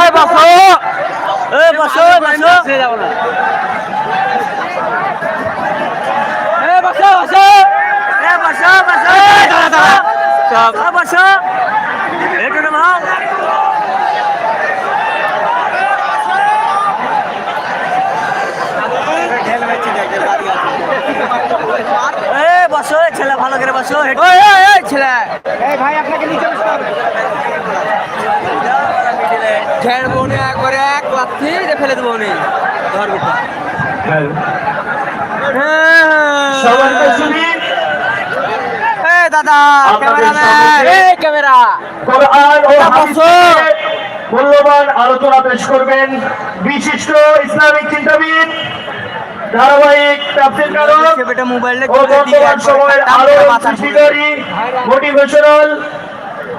এই বাসো। এই বাসো বাসো। এই বাসো বাসো। এই বাসো বাসো। দাঁড়া দাঁড়া। সব বাসো। এটা এই বসো ছেলে ভালো করে বসো। ছেলে। সবাইকে শুনি এ দাদা ক্যামেরাম্যান এই ক্যামেরা। কোরআন ও এটা হাদিস বসো। থেকে মূল্যবান আলোচনা পেশ করবেন বিশিষ্ট ইসলামিক চিন্তাবিদ ধারাবাহিক মোবাইল সময়ের আলো মোটিভেশনাল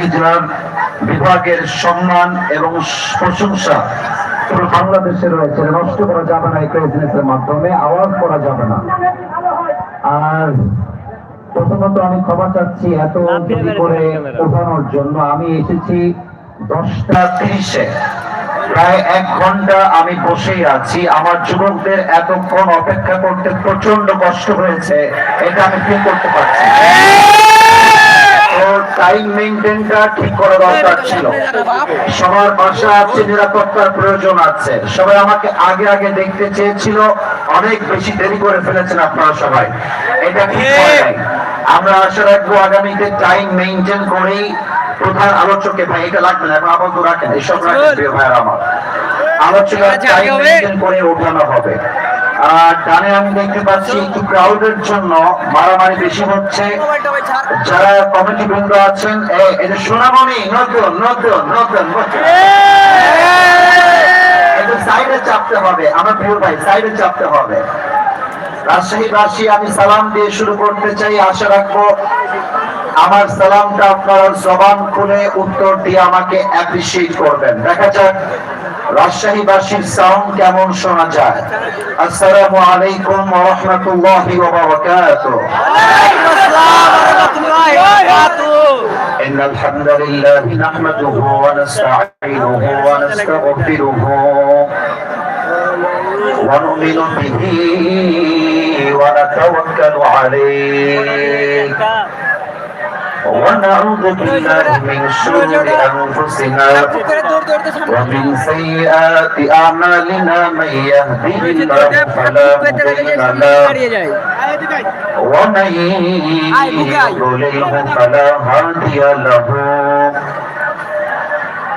হিজরার বিভাগের সম্মান এবং প্রশংসা পুরো বাংলাদেশে রয়েছে। নষ্ট করা যাবে না এই ক্রেজনেসের মাধ্যমে আওয়াজ করা যাবে না। আর প্রথমত আমি ক্ষমা চাচ্ছি এত দেরি করে ওঠানোর জন্য। আমি এসেছি দশটা তিরিশে। প্রায় এক ঘণ্টা আমি বসেই আছি। আমার যুবকদের এতক্ষণ অপেক্ষা করতে প্রচণ্ড কষ্ট হয়েছে। এটা আমি ফিল করতে পারছি। টাইম মেনটেনটা ঠিক করা দরকার ছিল। সবার বাসা আছে নিরাপত্তার প্রয়োজন আছে। সবাই আমাকে আগে আগে দেখতে চেয়েছিল অনেক বেশি দেরি করে ফেলেছেন আপনারা সবাই। এটা ঠিক আমরা আশা রাখব আগামীতে টাইম মেনটেন করেই প্রধান আলোচকে ভাই এটা লাগবে না এখন আপাতত রাখেন এসব রাখেন প্রিয় ভাইয়ের আমার। আলোচনা টাইম মেনটেন করে ওঠানো হবে। আর ডানে আমি দেখতে পাচ্ছি একটু ক্রাউডের জন্য মারামারি বেশি হচ্ছে। যারা কমিটি বৃন্দ আছেন এটা সোনামণি নতুন নতুন নতুন সাইডে চাপতে হবে। আমার প্রিয় ভাই সাইডে চাপতে হবে। রাজশাহীবাসী আমি সালাম দিয়ে শুরু করতে চাই। আশা রাখব আমার সালামটা আপনার জবান খুলে উত্তর দিয়ে আমাকে অ্যাপ্রিসিয়েট করবেন দেখা যাক রাজশাহীবাসীর সাউন্ড কেমন শোনা যায় আসসালামু আলাইকুম ওয়া রাহমাতুল্লাহি ওয়া বারাকাতুহু إن الحمد لله نحمده ونستعينه ونستغفره ونؤمن به ونتوكل عليه ونعوذ بالله من شرور أنفسنا ومن سيئات أعمالنا من يهده الله فلا مضل له ومن يضلله فلا هادي له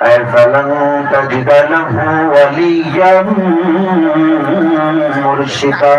أي فلن تجد له وليا مرشدا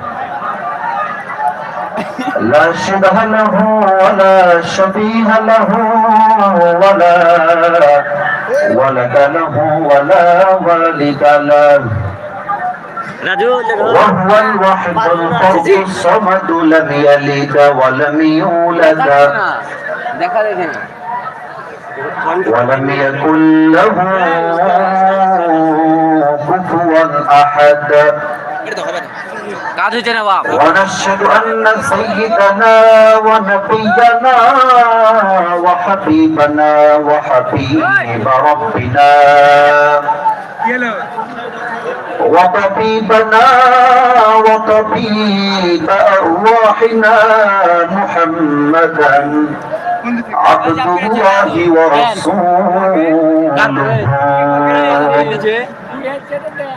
لا شبه له ولا شبيه له ولا ولد له ولا والد له. وهو الوحيد الفرد الصمد لم يلد ولم يولد. ولم يكن له كفوا أحد. কাজ হচ্ছে না বাপ ونشهد ان سيدنا ونبينا وحبيبنا وحبيب ربنا وطبيبنا وطبيب ارواحنا محمدا عبد الله ورسوله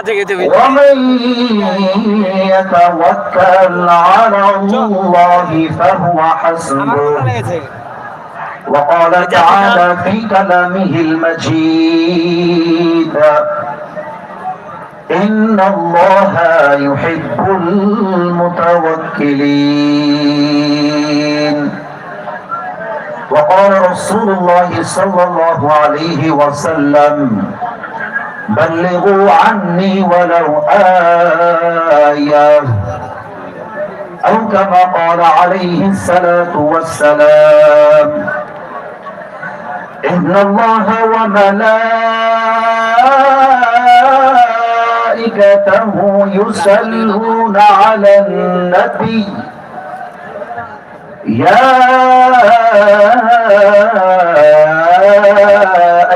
যদি না হিসিয়ানা ড্রোনের কাছে গেছে ومن يتوكل على الله فهو حسبه وقال تعالى في كلامه المجيد إن الله يحب المتوكلين وقال رسول الله صلى الله عليه وسلم بلغوا عني ولو آية. أو كما قال عليه الصلاة والسلام إن الله وملائكته يصلون على النبي. يا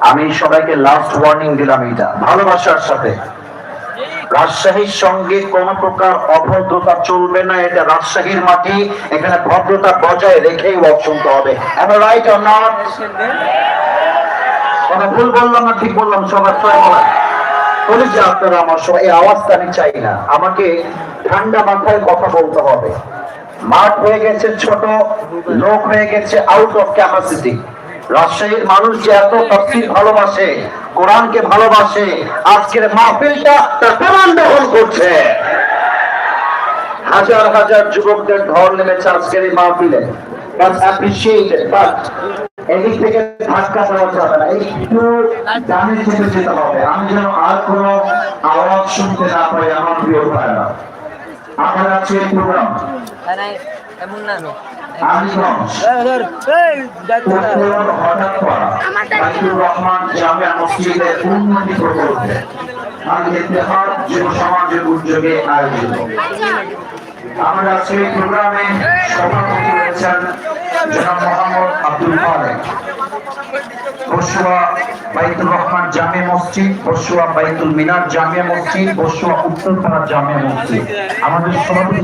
আমি সবাইকে লাস্ট ওয়ার্নিং দিলাম এটা। ভালোবাসার সাথে। রাজশাহীর সঙ্গে কোন প্রকার অভদ্রতা চলবে না। এটা রাজশাহীর মাটি। এখানে ভদ্রতা বজায় রেখেই ওয়াক হবে। রাইট অর নট কথা ভুল বললাম না ঠিক বললাম সবার ছয় বলা। বলি যে আপনারা আমার এই আওয়াজটা আমি চাই না। আমাকে ঠান্ডা মাথায় কথা বলতে হবে। মাঠ হয়ে গেছে ছোট, লোক হয়ে গেছে আউট অফ ক্যাপাসিটি রাজশাহীর মানুষ যে এত তফসিল ভালোবাসে, কোরআনকে ভালোবাসে, আজকের মাহফিলটা তার প্রমাণ বহন করছে। হাজার হাজার যুবকদের ঢল নেমেছে আজকের এই মাহফিলে। That's appreciated, but এদিক থেকে ধাক্কা দেওয়া যাবে না। একটু ডানে চেপে যেতে হবে। আমি যেন আর কোনো আওয়াজ শুনতে না পাই আমার প্রিয় ভাইরা। আমার আছে প্রোগ্রাম এমন রহমান সমাজের উদ্যোগে আয়োজিত। আমার সেই প্রোগ্রামে সভাপতি হয়েছেন জনাব মোহাম্মদ আব্দুল খালেক বসুয়া বাইতুল রহমান জামে মসজিদ বসুয়া বাইতুল মিনার জামে মসজিদ বসুয়া উত্তরপাড়া জামে মসজিদ। আমাদের সভাপতি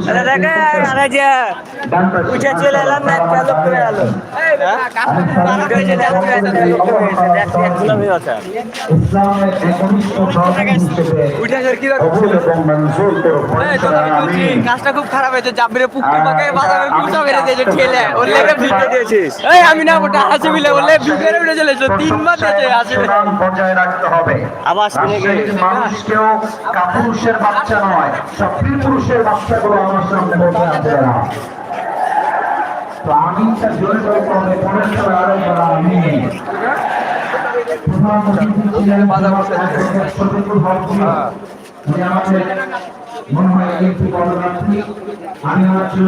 কাজটা খুব খারাপ হয়েছে জাবিরে পুকুর পাকে মেরে ওর লেগে ভিডিও আমি না ওটা হাসি মিলে ভিডিও চলেছে তিনবার দিয়েছে হাসি বজায় রাখতে হবে আবার গেছে। মানুষকেও কাপুরুষের বাচ্চা নয় সব পুরুষের বাচ্চাগুলো আমার সামনে আছে না তো আমি জোরে করে করবে পরের সময় আরও বলা আমি হয়। আমি আমার